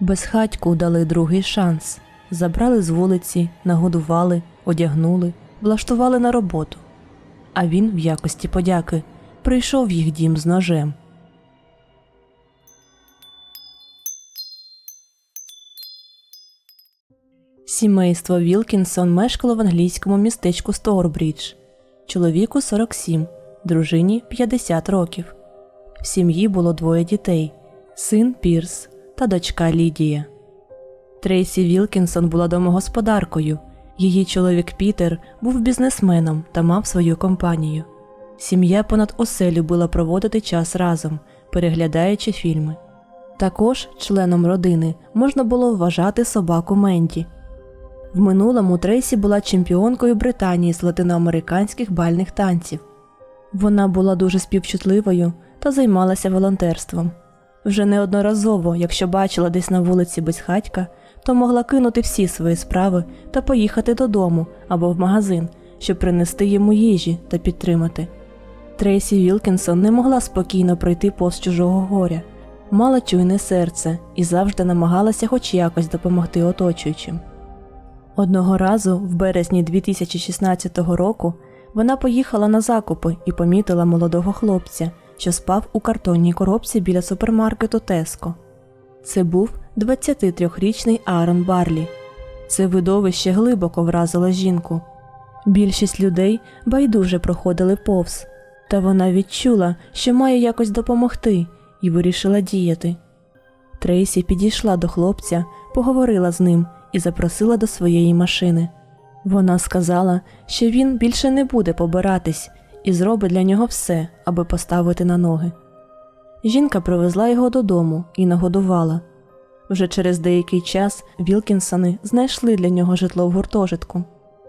Безхатьку дали другий шанс. Забрали з вулиці, нагодували, одягнули, влаштували на роботу. А він, в якості подяки, прийшов в їх дім з ножем. Сімейство Вілкінсон мешкало в англійському містечку Стоурбрідж. Чоловіку 47, дружині 50 років. В сім'ї було двоє дітей син Пірс та дочка Лідія. Трейсі Вілкінсон була домогосподаркою. Її чоловік Пітер був бізнесменом та мав свою компанію. Сім'я понад усе любила проводити час разом, переглядаючи фільми. Також членом родини можна було вважати собаку Менді. В минулому Трейсі була чемпіонкою Британії з латиноамериканських бальних танців. Вона була дуже співчутливою та займалася волонтерством. Вже неодноразово, якщо бачила десь на вулиці безхатька, то могла кинути всі свої справи та поїхати додому або в магазин, щоб принести йому їжі та підтримати. Трейсі Вілкінсон не могла спокійно пройти повз чужого горя, мала чуйне серце і завжди намагалася хоч якось допомогти оточуючим. Одного разу, в березні 2016 року, вона поїхала на закупи і помітила молодого хлопця, що спав у картонній коробці біля супермаркету Теско. Це був 23-річний Аарон Барлі. Це видовище глибоко вразило жінку. Більшість людей байдуже проходили повз, та вона відчула, що має якось допомогти, і вирішила діяти. Трейсі підійшла до хлопця, поговорила з ним і запросила до своєї машини. Вона сказала, що він більше не буде побиратись і зробить для нього все, аби поставити на ноги. Жінка привезла його додому і нагодувала. Вже через деякий час Вілкінсони знайшли для нього житло в гуртожитку.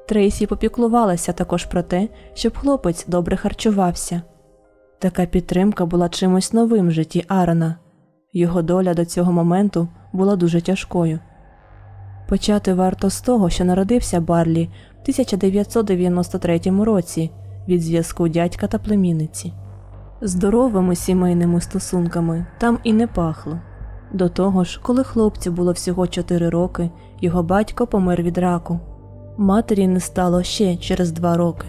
Трейсі попіклувалася також про те, щоб хлопець добре харчувався. Така підтримка була чимось новим в житті Аарона. Його доля до цього моменту була дуже тяжкою. Почати варто з того, що народився Барлі в 1993 році від зв'язку дядька та племінниці. Здоровими сімейними стосунками там і не пахло. До того ж, коли хлопцю було всього 4 роки, його батько помер від раку. Матері не стало ще через 2 роки.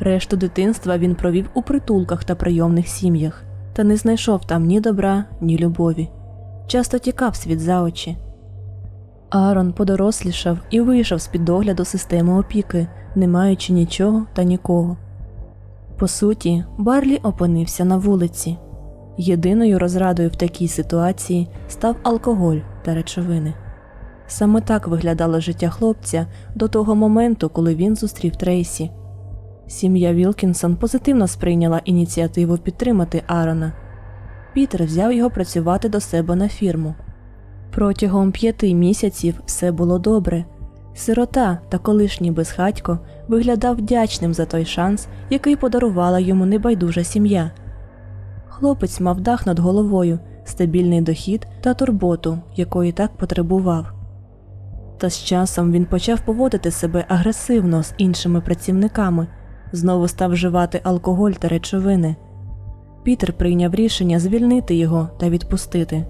Решту дитинства він провів у притулках та прийомних сім'ях, та не знайшов там ні добра, ні любові. Часто тікав світ за очі. Аарон подорослішав і вийшов з під догляду системи опіки, не маючи нічого та нікого. По суті, Барлі опинився на вулиці. Єдиною розрадою в такій ситуації став алкоголь та речовини. Саме так виглядало життя хлопця до того моменту, коли він зустрів Трейсі. Сім'я Вілкінсон позитивно сприйняла ініціативу підтримати Аарона. Пітер взяв його працювати до себе на фірму. Протягом п'яти місяців все було добре. Сирота та колишній безхатько виглядав вдячним за той шанс, який подарувала йому небайдужа сім'я. Хлопець мав дах над головою, стабільний дохід та турботу, якої так потребував. Та з часом він почав поводити себе агресивно з іншими працівниками, знову став вживати алкоголь та речовини. Пітер прийняв рішення звільнити його та відпустити.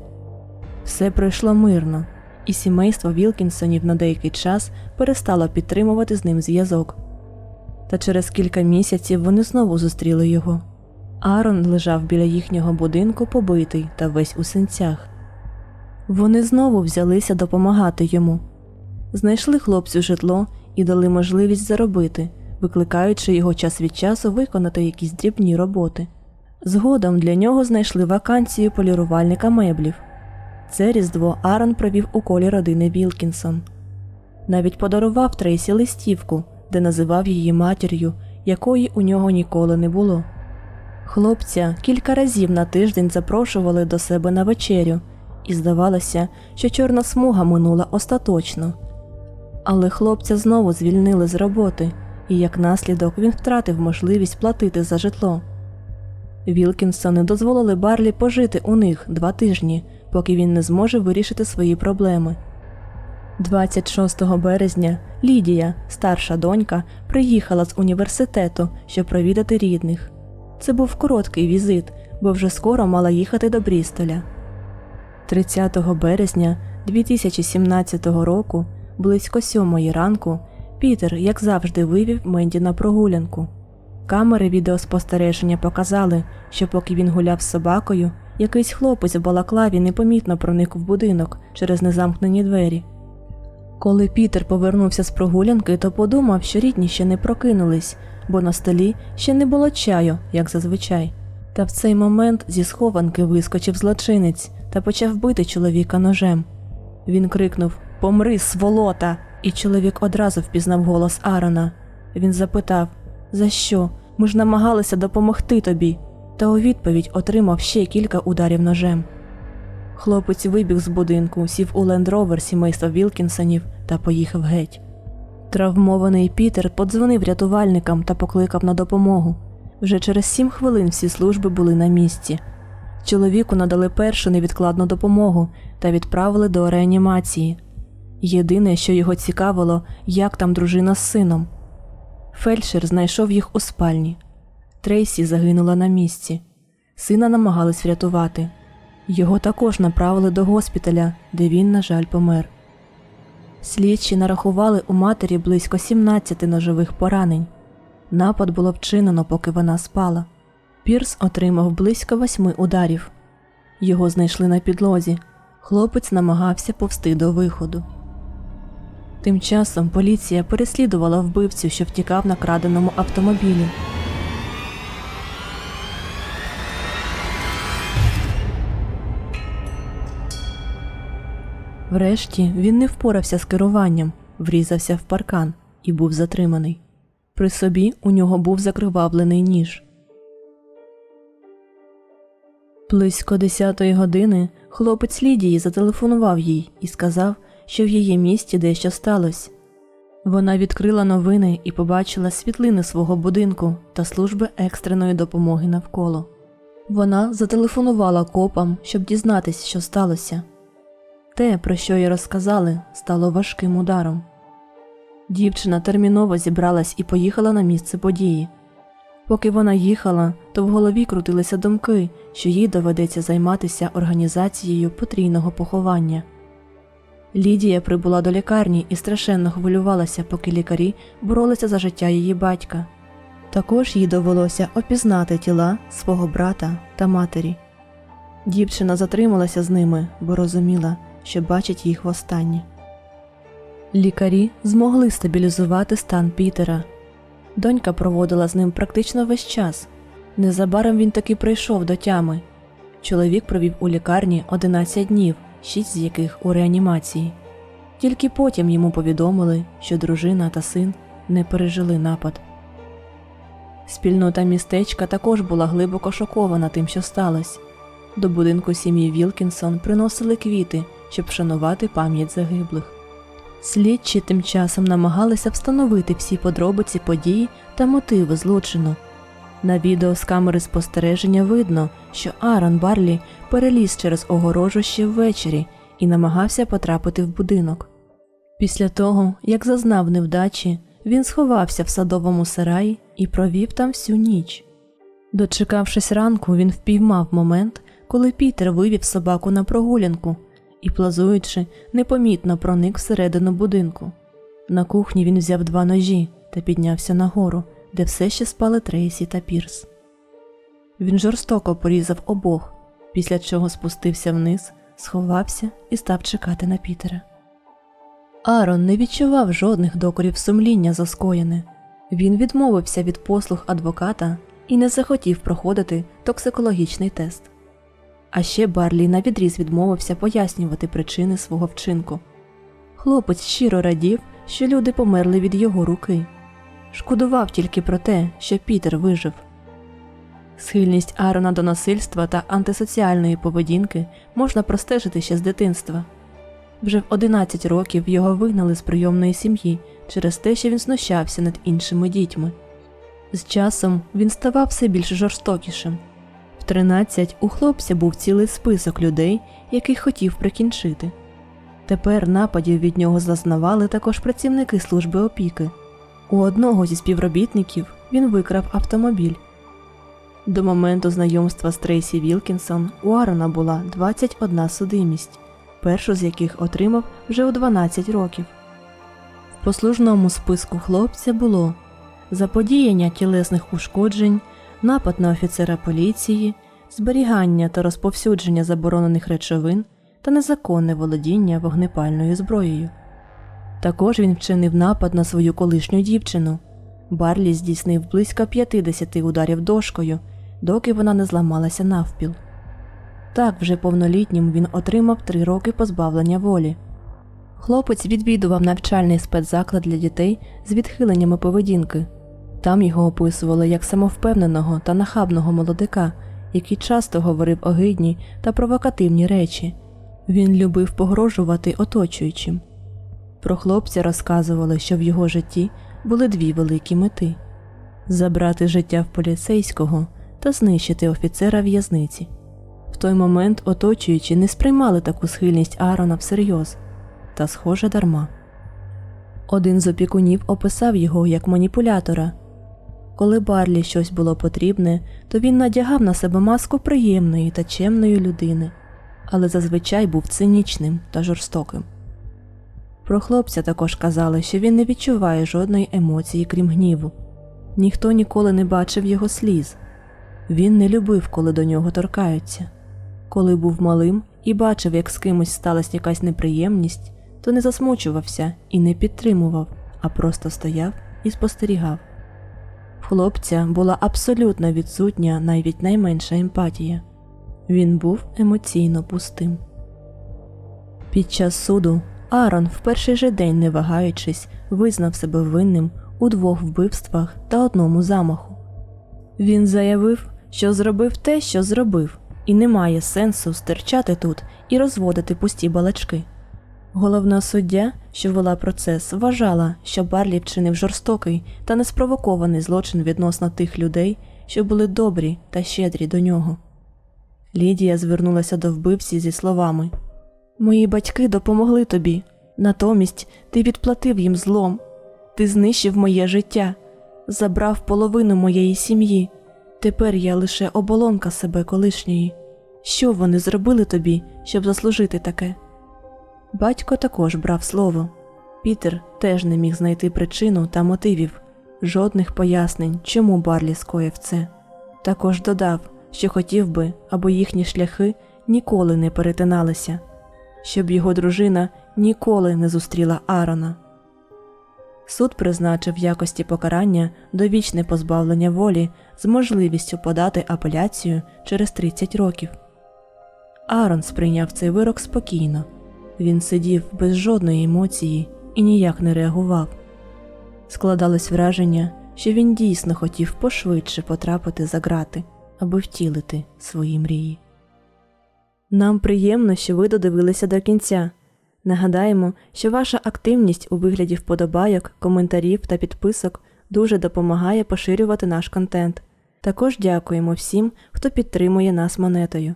Все пройшло мирно, і сімейство Вілкінсонів на деякий час перестало підтримувати з ним зв'язок. Та через кілька місяців вони знову зустріли його. Аарон лежав біля їхнього будинку побитий та весь у синцях. Вони знову взялися допомагати йому. Знайшли хлопцю житло і дали можливість заробити, викликаючи його час від часу виконати якісь дрібні роботи. Згодом для нього знайшли вакансію полірувальника меблів. Це різдво Аарон провів у колі родини Вілкінсон. Навіть подарував Трейсі листівку, де називав її матір'ю, якої у нього ніколи не було. Хлопця кілька разів на тиждень запрошували до себе на вечерю, і здавалося, що чорна смуга минула остаточно. Але хлопця знову звільнили з роботи, і як наслідок він втратив можливість платити за житло. Вілкінсони дозволили Барлі пожити у них два тижні, поки він не зможе вирішити свої проблеми. 26 березня Лідія, старша донька, приїхала з університету, щоб провідати рідних. Це був короткий візит, бо вже скоро мала їхати до Брістоля. 30 березня 2017 року, близько сьомої ранку, Пітер, як завжди, вивів Менді на прогулянку. Камери відеоспостереження показали, що поки він гуляв з собакою, якийсь хлопець в балаклаві непомітно проник в будинок через незамкнені двері. Коли Пітер повернувся з прогулянки, то подумав, що рідні ще не прокинулись, бо на столі ще не було чаю, як зазвичай. Та в цей момент зі схованки вискочив злочинець та почав бити чоловіка ножем. Він крикнув Помри, сволота! І чоловік одразу впізнав голос Аарона. Він запитав За що? Ми ж намагалися допомогти тобі. Та у відповідь отримав ще кілька ударів ножем. Хлопець вибіг з будинку, сів у лендровер сімейства Вілкінсонів та поїхав геть. Травмований Пітер подзвонив рятувальникам та покликав на допомогу. Вже через сім хвилин всі служби були на місці. Чоловіку надали першу невідкладну допомогу та відправили до реанімації. Єдине, що його цікавило, як там дружина з сином. Фельдшер знайшов їх у спальні. Трейсі загинула на місці. Сина намагались врятувати. Його також направили до госпіталя, де він, на жаль, помер. Слідчі нарахували у матері близько 17 ножових поранень. Напад було вчинено, поки вона спала. Пірс отримав близько восьми ударів. Його знайшли на підлозі. Хлопець намагався повсти до виходу. Тим часом поліція переслідувала вбивцю, що втікав на краденому автомобілі. Врешті він не впорався з керуванням, врізався в паркан і був затриманий. При собі у нього був закривавлений ніж. Близько десятої години хлопець Лідії зателефонував їй і сказав, що в її місті дещо сталося. Вона відкрила новини і побачила світлини свого будинку та служби екстреної допомоги навколо. Вона зателефонувала копам, щоб дізнатися, що сталося. Те, про що їй розказали, стало важким ударом. Дівчина терміново зібралась і поїхала на місце події. Поки вона їхала, то в голові крутилися думки, що їй доведеться займатися організацією потрійного поховання. Лідія прибула до лікарні і страшенно хвилювалася, поки лікарі боролися за життя її батька. Також їй довелося опізнати тіла свого брата та матері. Дівчина затрималася з ними, бо розуміла, що бачить їх востаннє. Лікарі змогли стабілізувати стан Пітера. Донька проводила з ним практично весь час. Незабаром він таки прийшов до тями. Чоловік провів у лікарні 11 днів, 6 з яких у реанімації. Тільки потім йому повідомили, що дружина та син не пережили напад. Спільнота містечка також була глибоко шокована тим, що сталося. До будинку сім'ї Вілкінсон приносили квіти, щоб вшанувати пам'ять загиблих. Слідчі тим часом намагалися встановити всі подробиці події та мотиви злочину. На відео з камери спостереження видно, що Аарон Барлі переліз через огорожу ще ввечері і намагався потрапити в будинок. Після того, як зазнав невдачі, він сховався в садовому сараї і провів там всю ніч. Дочекавшись ранку, він впіймав момент, коли Пітер вивів собаку на прогулянку і, плазуючи, непомітно проник всередину будинку. На кухні він взяв два ножі та піднявся нагору, де все ще спали Трейсі та Пірс. Він жорстоко порізав обох, після чого спустився вниз, сховався і став чекати на Пітера. Арон не відчував жодних докорів сумління за скоєне. Він відмовився від послуг адвоката і не захотів проходити токсикологічний тест. А ще Барлі навідріз відмовився пояснювати причини свого вчинку. Хлопець щиро радів, що люди померли від його руки. Шкодував тільки про те, що Пітер вижив. Схильність Арона до насильства та антисоціальної поведінки можна простежити ще з дитинства. Вже в 11 років його вигнали з прийомної сім'ї через те, що він знущався над іншими дітьми. З часом він ставав все більш жорстокішим. В 13 у хлопця був цілий список людей, яких хотів прикінчити. Тепер нападів від нього зазнавали також працівники служби опіки. У одного зі співробітників він викрав автомобіль. До моменту знайомства з Трейсі Вілкінсон у Арона була 21 судимість, першу з яких отримав вже у 12 років. В послужному списку хлопця було заподіяння тілесних ушкоджень, напад на офіцера поліції, зберігання та розповсюдження заборонених речовин та незаконне володіння вогнепальною зброєю. Також він вчинив напад на свою колишню дівчину. Барлі здійснив близько 50 ударів дошкою, доки вона не зламалася навпіл. Так, вже повнолітнім він отримав три роки позбавлення волі. Хлопець відвідував навчальний спецзаклад для дітей з відхиленнями поведінки. Там його описували як самовпевненого та нахабного молодика, який часто говорив огидні та провокативні речі. Він любив погрожувати оточуючим. Про хлопця розказували, що в його житті були дві великі мети забрати життя в поліцейського та знищити офіцера в'язниці. В той момент оточуючі не сприймали таку схильність Аарона всерйоз, та схоже дарма. Один з опікунів описав його як маніпулятора. Коли Барлі щось було потрібне, то він надягав на себе маску приємної та чемної людини, але зазвичай був цинічним та жорстоким. Про хлопця також казали, що він не відчуває жодної емоції, крім гніву. Ніхто ніколи не бачив його сліз. Він не любив, коли до нього торкаються. Коли був малим і бачив, як з кимось сталася якась неприємність, то не засмучувався і не підтримував, а просто стояв і спостерігав. В хлопця була абсолютно відсутня навіть найменша емпатія. Він був емоційно пустим. Під час суду Аарон в перший же день, не вагаючись, визнав себе винним у двох вбивствах та одному замаху. Він заявив, що зробив те, що зробив, і немає сенсу стерчати тут і розводити пусті балачки. Головна суддя, що вела процес, вважала, що Барлі вчинив жорстокий та неспровокований злочин відносно тих людей, що були добрі та щедрі до нього. Лідія звернулася до вбивці зі словами Мої батьки допомогли тобі, натомість ти відплатив їм злом, ти знищив моє життя, забрав половину моєї сім'ї. Тепер я лише оболонка себе колишньої. Що вони зробили тобі, щоб заслужити таке? Батько також брав слово. Пітер теж не міг знайти причину та мотивів, жодних пояснень, чому Барлі скоїв це. Також додав, що хотів би, аби їхні шляхи ніколи не перетиналися, щоб його дружина ніколи не зустріла Аарона. Суд призначив в якості покарання довічне позбавлення волі з можливістю подати апеляцію через 30 років. Аарон сприйняв цей вирок спокійно. Він сидів без жодної емоції і ніяк не реагував. Складалось враження, що він дійсно хотів пошвидше потрапити за грати, аби втілити свої мрії. Нам приємно, що ви додивилися до кінця. Нагадаємо, що ваша активність у вигляді вподобайок, коментарів та підписок дуже допомагає поширювати наш контент. Також дякуємо всім, хто підтримує нас монетою.